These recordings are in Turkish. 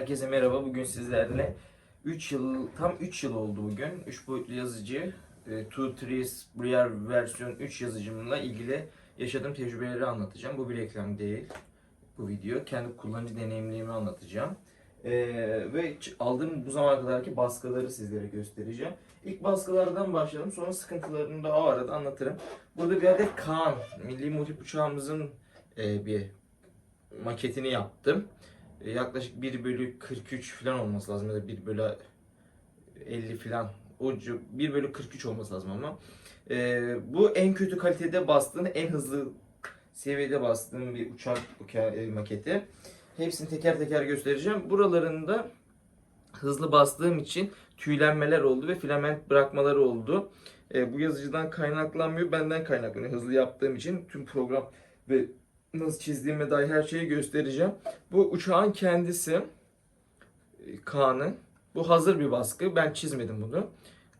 Herkese merhaba. Bugün sizlerle 3 yıl, tam 3 yıl oldu bugün. 3 boyutlu yazıcı, e, Two Trees Briar versiyon 3 yazıcımla ilgili yaşadığım tecrübeleri anlatacağım. Bu bir reklam değil. Bu video. Kendi kullanıcı deneyimlerimi anlatacağım. E, ve aldığım bu zamana kadarki baskıları sizlere göstereceğim. İlk baskılardan başlayalım. Sonra sıkıntılarını da o arada anlatırım. Burada bir adet Kaan, milli muhrip uçağımızın e, bir maketini yaptım. E, yaklaşık 1 bölü 43 falan olması lazım ya da 1 bölü 50 falan. O civ- 1 bölü 43 olması lazım ama. E, bu en kötü kalitede bastığım, en hızlı seviyede bastığım bir uçak uça- e, maketi. Hepsini teker teker göstereceğim. Buralarında hızlı bastığım için tüylenmeler oldu ve filament bırakmaları oldu. E, bu yazıcıdan kaynaklanmıyor, benden kaynaklanıyor. Hızlı yaptığım için tüm program ve nasıl çizdiğime dair her şeyi göstereceğim. Bu uçağın kendisi e, Kaan'ın. Bu hazır bir baskı. Ben çizmedim bunu.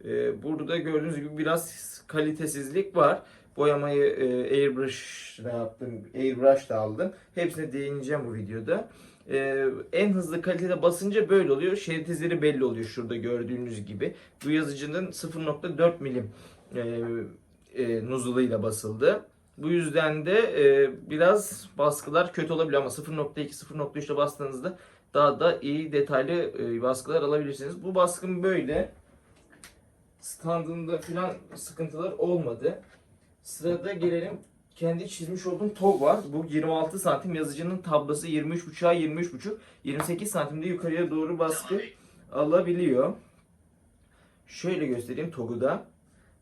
E, Burada gördüğünüz gibi biraz kalitesizlik var. Boyamayı e, airbrush da yaptım. Airbrush da aldım. Hepsine değineceğim bu videoda. En hızlı kalitede basınca böyle oluyor. Şerit izleri belli oluyor şurada gördüğünüz gibi. Bu yazıcının 0.4 milim nuzuluyla basıldı. Bu yüzden de e, biraz baskılar kötü olabiliyor ama 0.2 0.3 ile bastığınızda daha da iyi detaylı e, baskılar alabilirsiniz. Bu baskım böyle. Standında falan sıkıntılar olmadı. Sırada gelelim kendi çizmiş olduğum TOG var. Bu 26 santim yazıcının tablası 23.5'a 23.5 28 santimde yukarıya doğru baskı alabiliyor. Şöyle göstereyim TOG'u da.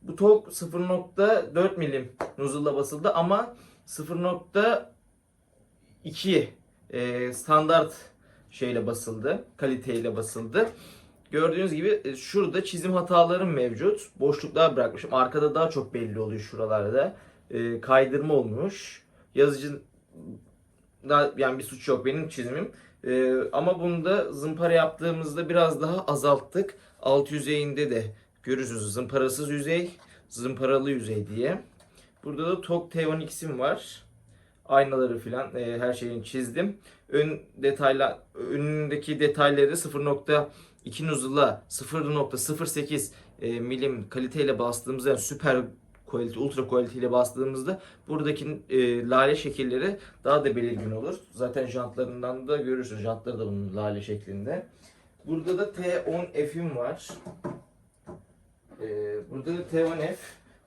Bu TOG 0.4 milim nozzle'la basıldı ama 0.2 e, standart şeyle basıldı. Kaliteyle basıldı. Gördüğünüz gibi e, şurada çizim hatalarım mevcut. Boşluklar bırakmışım. Arkada daha çok belli oluyor şuralarda. E, kaydırma olmuş. Yazıcı yani bir suç yok benim çizimim. E, ama bunu da zımpara yaptığımızda biraz daha azalttık. Alt yüzeyinde de görürsünüz zımparasız yüzey, zımparalı yüzey diye. Burada da TOG T12'sim var. Aynaları filan e, her şeyini çizdim. Ön detayla önündeki detayları 0.2 nuzula 0.08 e, milim kaliteyle bastığımızda yani süper kalite, ultra kaliteyle bastığımızda buradaki e, lale şekilleri daha da belirgin olur. Zaten jantlarından da görürsünüz. Jantları da bunun lale şeklinde. Burada da T10F'im var. Ee, burada da T1F.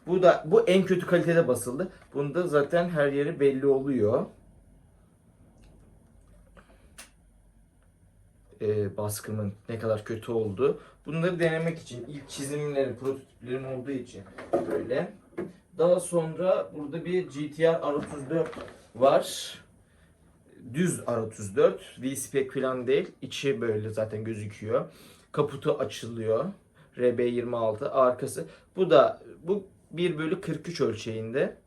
Bu da bu en kötü kalitede basıldı. Bunda zaten her yeri belli oluyor. Ee, baskımın ne kadar kötü oldu. Bunları denemek için ilk çizimlerim, prototiplerim olduğu için böyle. Daha sonra burada bir GTR R34 var. Düz R34. V-Spec falan değil. İçi böyle zaten gözüküyor. Kaputu açılıyor. RB26 arkası. Bu da bu 1 bölü 43 ölçeğinde.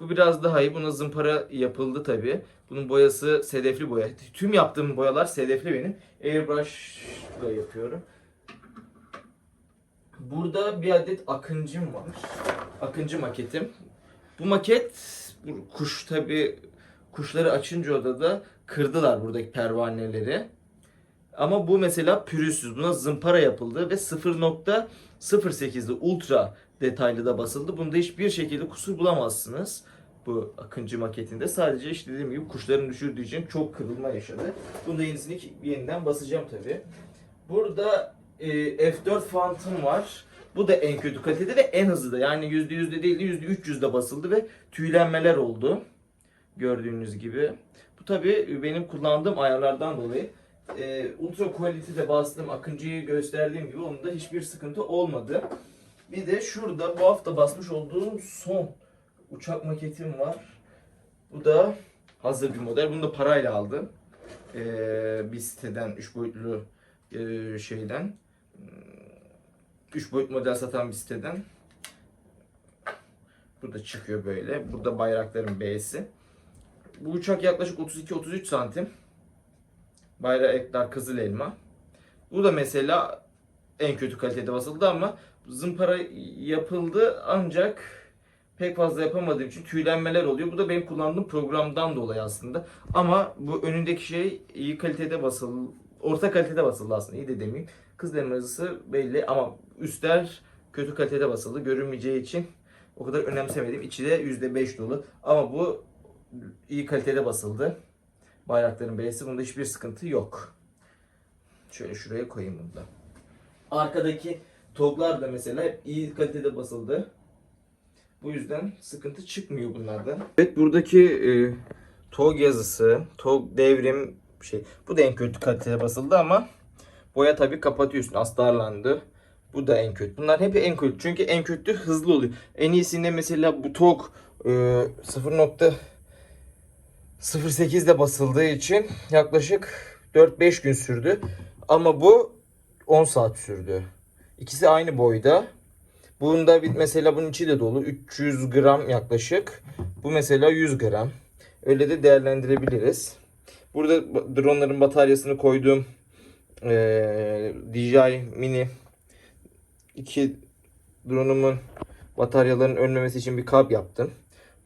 Bu biraz daha iyi. Buna zımpara yapıldı tabi. Bunun boyası sedefli boya. Tüm yaptığım boyalar sedefli benim. Airbrush'la yapıyorum. Burada bir adet akıncım var. Akıncı maketim. Bu maket kuş tabi kuşları açınca odada kırdılar buradaki pervaneleri. Ama bu mesela pürüzsüz. Buna zımpara yapıldı ve 0.08'de ultra detaylı da basıldı. Bunda hiçbir şekilde kusur bulamazsınız. Bu Akıncı maketinde. Sadece işte dediğim gibi kuşların düşürdüğü için çok kırılma yaşadı. Bunda yenisini yeniden basacağım tabi. Burada e, F4 Phantom var. Bu da en kötü kalitede ve en hızlı da. Yani %100'de değil de %300'de basıldı ve tüylenmeler oldu. Gördüğünüz gibi. Bu tabi benim kullandığım ayarlardan dolayı e, ultra quality'de bastığım akıncıyı gösterdiğim gibi onda hiçbir sıkıntı olmadı. Bir de şurada bu hafta basmış olduğum son uçak maketim var. Bu da hazır bir model. Bunu da parayla aldım. E, bir siteden 3 boyutlu e, şeyden 3 boyut model satan bir siteden. Burada çıkıyor böyle. Burada bayrakların B'si. Bu uçak yaklaşık 32-33 santim. Bayraklar kızıl elma. Bu da mesela en kötü kalitede basıldı ama zımpara yapıldı ancak pek fazla yapamadığım için tüylenmeler oluyor. Bu da benim kullandığım programdan dolayı aslında. Ama bu önündeki şey iyi kalitede basıl orta kalitede basıldı aslında iyi de demeyeyim. Kız yazısı belli ama üstler kötü kalitede basıldı. Görünmeyeceği için o kadar önemsemedim. İçi de %5 dolu. Ama bu iyi kalitede basıldı. Bayrakların B'si. Bunda hiçbir sıkıntı yok. Şöyle şuraya koyayım bunu da. Arkadaki toglar da mesela hep iyi kalitede basıldı. Bu yüzden sıkıntı çıkmıyor bunlardan. Evet buradaki e, TOG yazısı, TOG devrim şey. Bu da en kötü kalitede basıldı ama boya tabii kapatıyorsun. Astarlandı. Bu da en kötü. Bunlar hep en kötü. Çünkü en kötü hızlı oluyor. En iyisinde mesela bu TOG e, 0.08'de basıldığı için yaklaşık 4-5 gün sürdü. Ama bu 10 saat sürdü. İkisi aynı boyda. Bunda bir mesela bunun içi de dolu. 300 gram yaklaşık. Bu mesela 100 gram. Öyle de değerlendirebiliriz. Burada dronların bataryasını koyduğum eee DJI Mini 2 drone'umun bataryalarının ölmemesi için bir kap yaptım.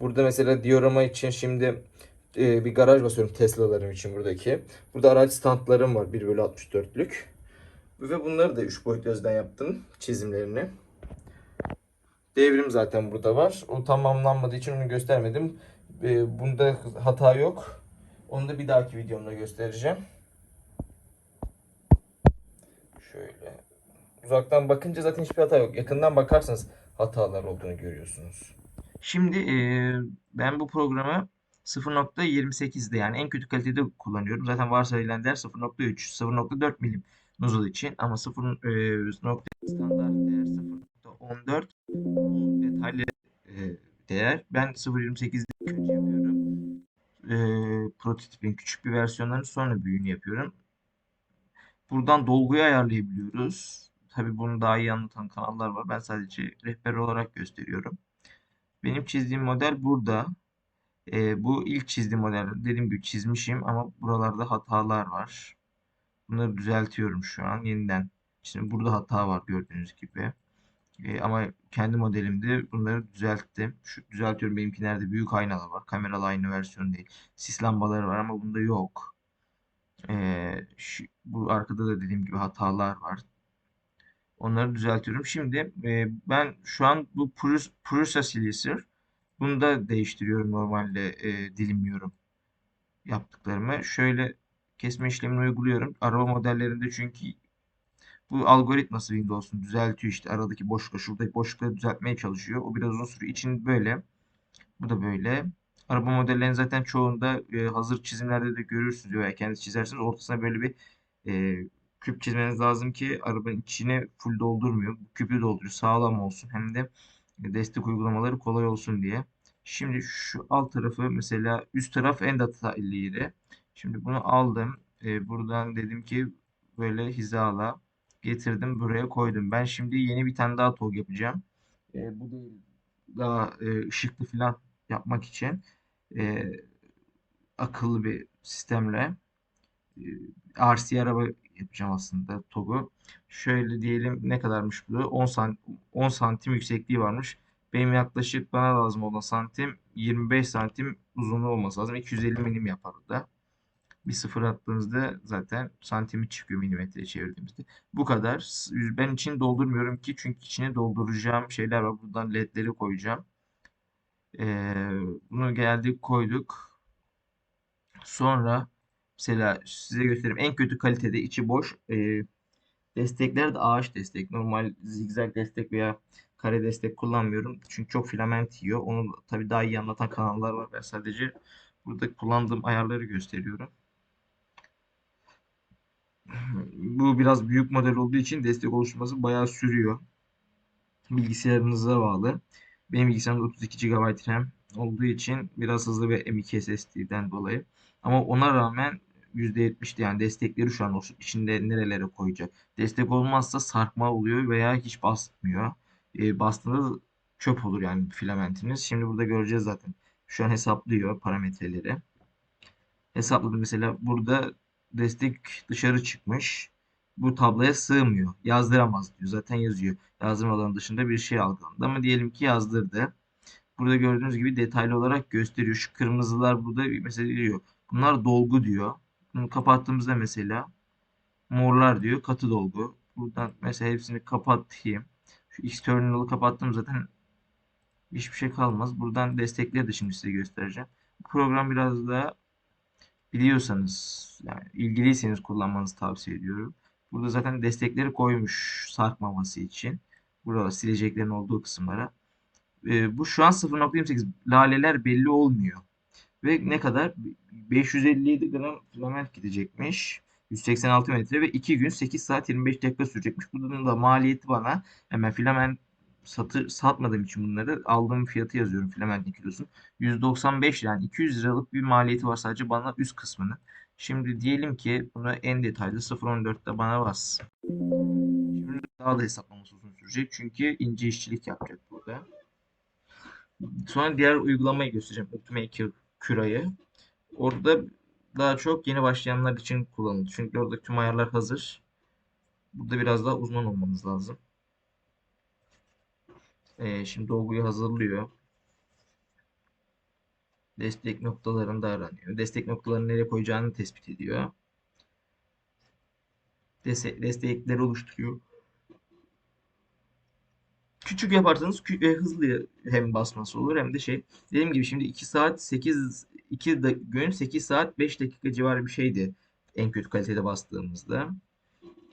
Burada mesela diorama için şimdi e, bir garaj basıyorum Tesla'larım için buradaki. Burada araç standlarım var 1 bölü 64'lük. Ve bunları da 3 boyut gözden yaptım çizimlerini. Devrim zaten burada var. O tamamlanmadığı için onu göstermedim. E, bunda hata yok. Onu da bir dahaki videomda göstereceğim. Şöyle. Uzaktan bakınca zaten hiçbir hata yok. Yakından bakarsanız hatalar olduğunu görüyorsunuz. Şimdi e, ben bu programı 0.28'de yani en kötü kalitede kullanıyorum. Zaten varsayılan değer 0.3, 0.4 milim nozzle için ama 0 e, standart değer 0.14 bu detaylı e, değer. Ben 0.28'de ilk önce yapıyorum. E, prototipin küçük bir versiyonlarını sonra büyüğünü yapıyorum. Buradan dolguyu ayarlayabiliyoruz. Tabii bunu daha iyi anlatan kanallar var. Ben sadece rehber olarak gösteriyorum. Benim çizdiğim model burada. E, bu ilk çizdiğim model dediğim gibi çizmişim ama buralarda hatalar var. Bunları düzeltiyorum şu an yeniden. Şimdi burada hata var gördüğünüz gibi. E, ama kendi modelimde bunları düzelttim. Şu düzeltiyorum benimkilerde büyük aynalar var. Kameralı ayna versiyonu değil. Sis lambaları var ama bunda yok. E, şu, bu arkada da dediğim gibi hatalar var. Onları düzeltiyorum. Şimdi e, ben şu an bu Prusa, Slicer bunu da değiştiriyorum normalde e, dilimliyorum yaptıklarımı. Şöyle kesme işlemini uyguluyorum. Araba modellerinde çünkü bu algoritması Windows'un düzeltiyor işte aradaki boşlukla şuradaki boşlukları düzeltmeye çalışıyor. O biraz uzun sürüyor. İçin böyle. Bu da böyle. Araba modellerinin zaten çoğunda e, hazır çizimlerde de görürsünüz veya kendiniz çizersiniz. Ortasına böyle bir e, küp çizmeniz lazım ki arabanın içine full doldurmuyor. Küpü dolduruyor. Sağlam olsun. Hem de destek uygulamaları kolay olsun diye. Şimdi şu alt tarafı mesela üst taraf en datailiydi. Şimdi bunu aldım. E, buradan dedim ki böyle hizala getirdim buraya koydum. Ben şimdi yeni bir tane daha tog yapacağım. E, bu değil daha e, ışıklı falan yapmak için e, akıllı bir sistemle e, RC araba yapacağım aslında TOG'u. Şöyle diyelim ne kadarmış bu? 10 santim, 10 santim yüksekliği varmış. Benim yaklaşık bana lazım olan santim 25 santim uzunluğu olması lazım. 250 milim yapar da. Bir sıfır attığınızda zaten santimi çıkıyor milimetreye çevirdiğimizde. Bu kadar. Ben için doldurmuyorum ki çünkü içine dolduracağım şeyler var. Buradan ledleri koyacağım. Ee, bunu geldik koyduk. Sonra mesela size göstereyim. En kötü kalitede içi boş. Ee, destekler de ağaç destek. Normal zigzag destek veya kare destek kullanmıyorum. Çünkü çok filament yiyor. Onu tabii daha iyi anlatan kanallar var. Ben sadece burada kullandığım ayarları gösteriyorum. Bu biraz büyük model olduğu için destek oluşması bayağı sürüyor. Bilgisayarınıza bağlı. Benim bilgisayarımda 32 GB RAM olduğu için biraz hızlı ve M.2 SSD'den dolayı. Ama ona rağmen %70'ti yani destekleri şu an içinde nerelere koyacak. Destek olmazsa sarkma oluyor veya hiç basmıyor. E, bastığında çöp olur yani filamentiniz. Şimdi burada göreceğiz zaten. Şu an hesaplıyor parametreleri. Hesapladı mesela burada destek dışarı çıkmış. Bu tabloya sığmıyor. Yazdıramaz diyor. Zaten yazıyor. Yazdırma alanı dışında bir şey algılandı. Ama diyelim ki yazdırdı. Burada gördüğünüz gibi detaylı olarak gösteriyor. Şu kırmızılar burada mesela diyor. Bunlar dolgu diyor. Kapattığımızda mesela Morlar diyor. Katı dolgu. Buradan mesela hepsini kapatayım. Şu X terminal'ı kapattım zaten hiçbir şey kalmaz. Buradan destekleri de şimdi size göstereceğim. Bu program biraz daha biliyorsanız yani ilgiliyseniz kullanmanızı tavsiye ediyorum. Burada zaten destekleri koymuş sarkmaması için. Burada sileceklerin olduğu kısımlara. Ee, bu şu an 0.28 laleler belli olmuyor. Ve ne kadar? 557 gram filament gidecekmiş. 186 metre ve 2 gün 8 saat 25 dakika sürecekmiş. Bunun da maliyeti bana hemen filament satı, satmadığım için bunları aldığım fiyatı yazıyorum filamentin kilosunu. 195 yani 200 liralık bir maliyeti var sadece bana üst kısmını. Şimdi diyelim ki bunu en detaylı 0.14'te bana bas. Şimdi daha da hesaplaması uzun sürecek çünkü ince işçilik yapacak burada. Sonra diğer uygulamayı göstereceğim. Optimaker Cura'yı. Orada daha çok yeni başlayanlar için kullanılır. Çünkü orada tüm ayarlar hazır. Burada biraz daha uzman olmanız lazım. Ee, şimdi dolguyu hazırlıyor. Destek noktalarını da aranıyor. Destek noktalarını nereye koyacağını tespit ediyor. Destek, destekleri oluşturuyor. Küçük yaparsanız kü- e, hızlı hem basması olur hem de şey. Dediğim gibi şimdi 2 saat 8 2 da, gün 8 saat 5 dakika civarı bir şeydi en kötü kalitede bastığımızda.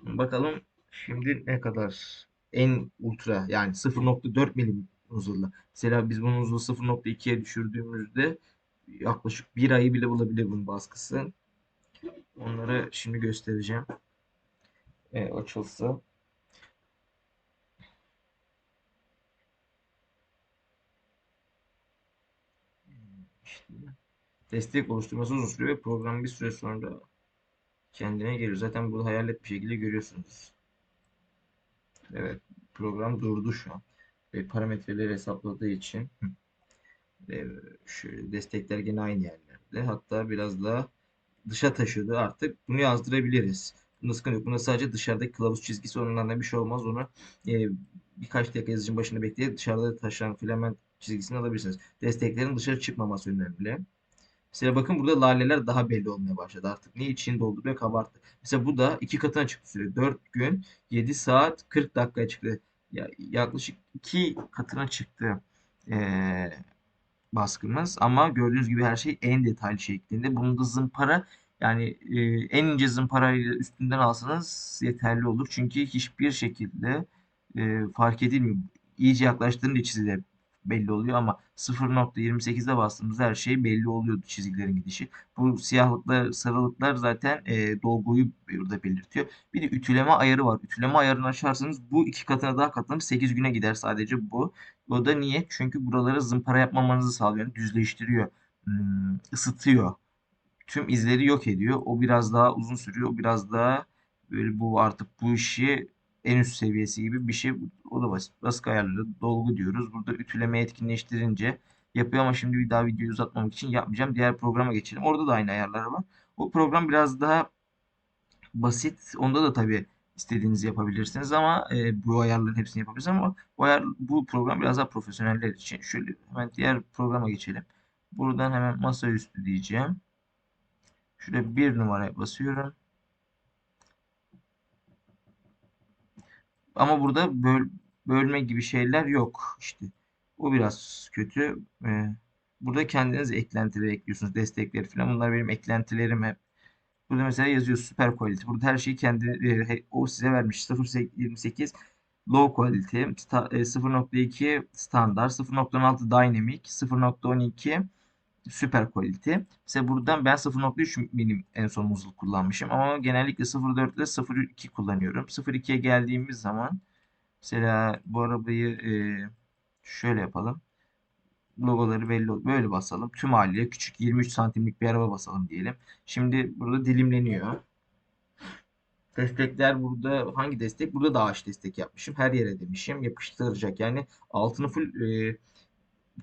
Bakalım şimdi ne kadar en ultra yani 0.4 milim hızla. Mesela biz bunun hızını 0.2'ye düşürdüğümüzde yaklaşık bir ayı bile bulabilir bunun baskısı. Onları şimdi göstereceğim. E, açılsa. Destek oluşturması uzun sürüyor ve program bir süre sonra kendine geliyor. Zaten bunu hayalet bir şekilde görüyorsunuz. Evet, program durdu şu an. Ve parametreleri hesapladığı için şöyle destekler gene aynı yerlerde. Hatta biraz daha dışa taşıdı artık. Bunu yazdırabiliriz. Bunda sıkıntı yok. Bunda sadece dışarıdaki kılavuz çizgisi onlardan bir şey olmaz. Onu e, birkaç dakika yazıcının başında bekleyip dışarıda taşıyan filament çizgisini alabilirsiniz. Desteklerin dışarı çıkmaması önemli. Mesela bakın burada laleler daha belli olmaya başladı artık. Ne için dolduruyor kabarttı. Mesela bu da iki katına çıktı süre. 4 gün 7 saat 40 dakikaya çıktı. Ya, yaklaşık iki katına çıktı ee, baskımız. Ama gördüğünüz gibi her şey en detaylı şeklinde. Bunun da zımpara yani e, en ince zımparayla üstünden alsanız yeterli olur. Çünkü hiçbir şekilde e, fark edilmiyor. İyice yaklaştığında çizgiler belli oluyor ama 0.28'de bastığımızda her şey belli oluyordu çizgilerin gidişi. Bu siyahlıklar, sarılıklar zaten e, dolguyu burada belirtiyor. Bir de ütüleme ayarı var. Ütüleme ayarını açarsanız bu iki katına daha katlanıp 8 güne gider sadece bu. O da niye? Çünkü buraları zımpara yapmamanızı sağlıyor. Yani düzleştiriyor. Hmm, ısıtıyor. Tüm izleri yok ediyor. O biraz daha uzun sürüyor. O biraz daha böyle bu artık bu işi en üst seviyesi gibi bir şey. O da basit. Baskı ayarları, dolgu diyoruz. Burada ütüleme etkinleştirince yapıyor ama şimdi bir daha videoyu uzatmamak için yapmayacağım. Diğer programa geçelim. Orada da aynı ayarları var. O program biraz daha basit. Onda da tabii istediğinizi yapabilirsiniz ama e, bu ayarların hepsini yapabilirsiniz ama bu, ayar, bu program biraz daha profesyoneller için. Şöyle hemen diğer programa geçelim. Buradan hemen masaüstü diyeceğim. Şuraya bir numaraya basıyorum. Ama burada böl, bölme gibi şeyler yok işte. O biraz kötü. Ee, burada kendiniz eklentileri ekliyorsunuz. Destekleri falan. Bunlar benim eklentilerim hep. Burada mesela yazıyor süper quality. Burada her şeyi kendi e, o size vermiş. 0.28 low quality, 0.2 standart, 0.16 dynamic, 0.12 süper quality. Mesela buradan ben 0.3 milim en son muzzle kullanmışım ama genellikle 0.4 ile 0.2 kullanıyorum. 0.2'ye geldiğimiz zaman mesela bu arabayı e, şöyle yapalım. Logoları belli böyle basalım. Tüm haliyle küçük 23 santimlik bir araba basalım diyelim. Şimdi burada dilimleniyor. Destekler burada hangi destek? Burada da ağaç destek yapmışım. Her yere demişim. Yapıştıracak. Yani altını full e,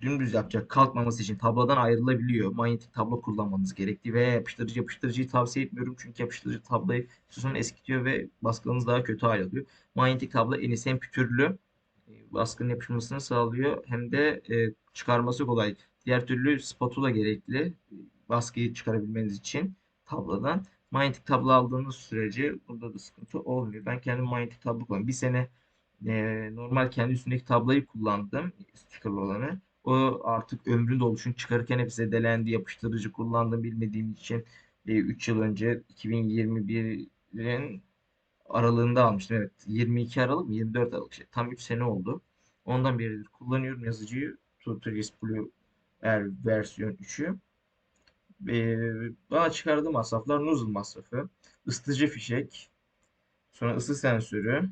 dümdüz yapacak kalkmaması için tablodan ayrılabiliyor. Manyetik tablo kullanmanız gerektiği veya yapıştırıcı yapıştırıcıyı tavsiye etmiyorum. Çünkü yapıştırıcı tabloyu sonra eskitiyor ve baskınız daha kötü hal alıyor. Manyetik tablo en iyisi hem pütürlü e, baskının yapışmasını sağlıyor hem de e, çıkarması kolay. Diğer türlü spatula gerekli e, baskıyı çıkarabilmeniz için tablodan. manyetik tablo aldığınız sürece bunda da sıkıntı olmuyor. Ben kendim manyetik tablo kullanıyorum. Bir sene e, normal kendi üstündeki tabloyu kullandım. Stickerlı olanı. O artık ömrün doluşun çıkarırken hep zedelendi. Yapıştırıcı kullandım bilmediğim için. 3 yıl önce 2021'in aralığında almıştım. Evet 22 Aralık mı 24 Aralık işte. Tam 3 sene oldu. Ondan beridir kullanıyorum yazıcıyı. Tutorials Blue Air versiyon 3'ü. Ee, bana çıkardığı masraflar nozzle masrafı, ısıtıcı fişek, sonra ısı sensörü,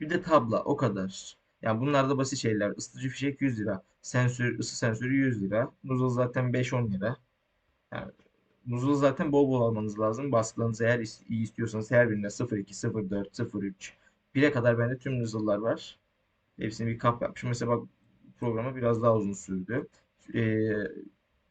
bir de tabla o kadar. Yani bunlar da basit şeyler. Isıtıcı fişek 100 lira, sensör, ısı sensörü 100 lira, nozzle zaten 5-10 lira. Yani nozzle zaten bol bol almanız lazım. Baskılarınızı eğer iyi istiyorsanız her birine 0.2, 0.4, 0.3, 1'e kadar bende tüm nozzle'lar var. Hepsini bir kap yapmışım. Mesela bak programı biraz daha uzun sürdü. Ee,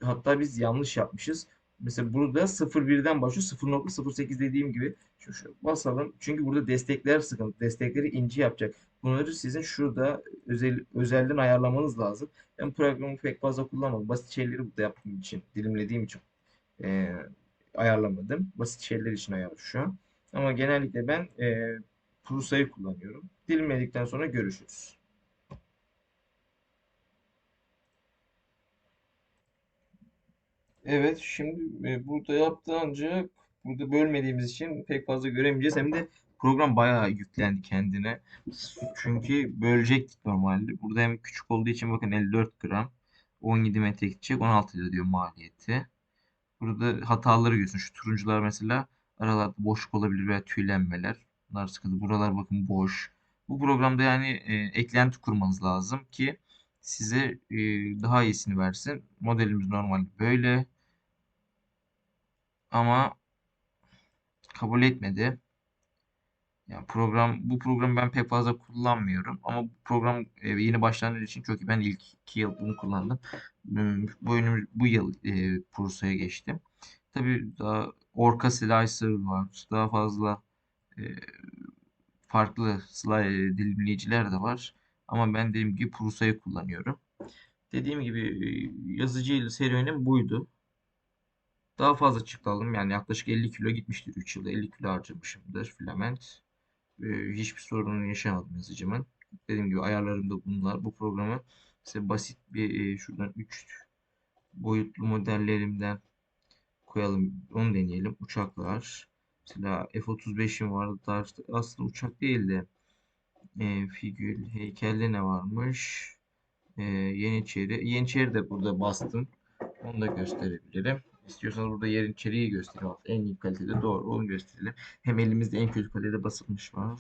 hatta biz yanlış yapmışız. Mesela burada 0.1'den başlıyor. 0.08 dediğim gibi şu, şu basalım. Çünkü burada destekler sıkıntı. Destekleri ince yapacak. Bunları sizin şurada özel, özelden ayarlamanız lazım. Ben programı pek fazla kullanmadım. Basit şeyleri burada yaptığım için, dilimlediğim için e, ayarlamadım. Basit şeyler için ayarlı şu an. Ama genellikle ben e, Prusa'yı kullanıyorum. Dilimledikten sonra görüşürüz. Evet, şimdi e, burada yaptığı ancak burada bölmediğimiz için pek fazla göremeyeceğiz. Hem de program bayağı yüklendi kendine. Çünkü bölecektik normalde. Burada hem küçük olduğu için bakın 54 gram 17 metre gidecek 16 lira diyor maliyeti. Burada hataları görüyorsun. Şu turuncular mesela aralarda boşluk olabilir veya tüylenmeler. Bunlar sıkıntı. Buralar bakın boş. Bu programda yani e, eklenti kurmanız lazım ki size e, daha iyisini versin. Modelimiz normalde böyle. Ama kabul etmedi. Yani program bu programı ben pek fazla kullanmıyorum ama bu program e, yeni başlangıç için çok iyi. Ben ilk iki yıl bunu kullandım. Bu, önüm- bu yıl e, Prursa'ya geçtim. Tabii daha Orca Slicer var. Daha fazla e, farklı slide dilimleyiciler de var. Ama ben dediğim gibi Prursa'yı kullanıyorum. Dediğim gibi e, yazıcı serüvenim buydu. Daha fazla çıktı aldım. Yani yaklaşık 50 kilo gitmiştir 3 yılda. 50 kilo harcamışımdır filament. Ee, hiçbir sorunu yaşamadım yazıcımın. Dediğim gibi ayarlarım da bunlar. Bu programı size basit bir e, şuradan 3 boyutlu modellerimden koyalım. Onu deneyelim. Uçaklar. Mesela F-35'im vardı. Aslında uçak değil de e, figür, heykelde ne varmış? E, Yeniçeri. Yeniçeri de burada bastım. Onu da gösterebilirim. İstiyorsanız burada yerin içeriği göstereyim. En iyi kalitede doğru onu gösterelim. Hem elimizde en kötü kalitede basılmış var.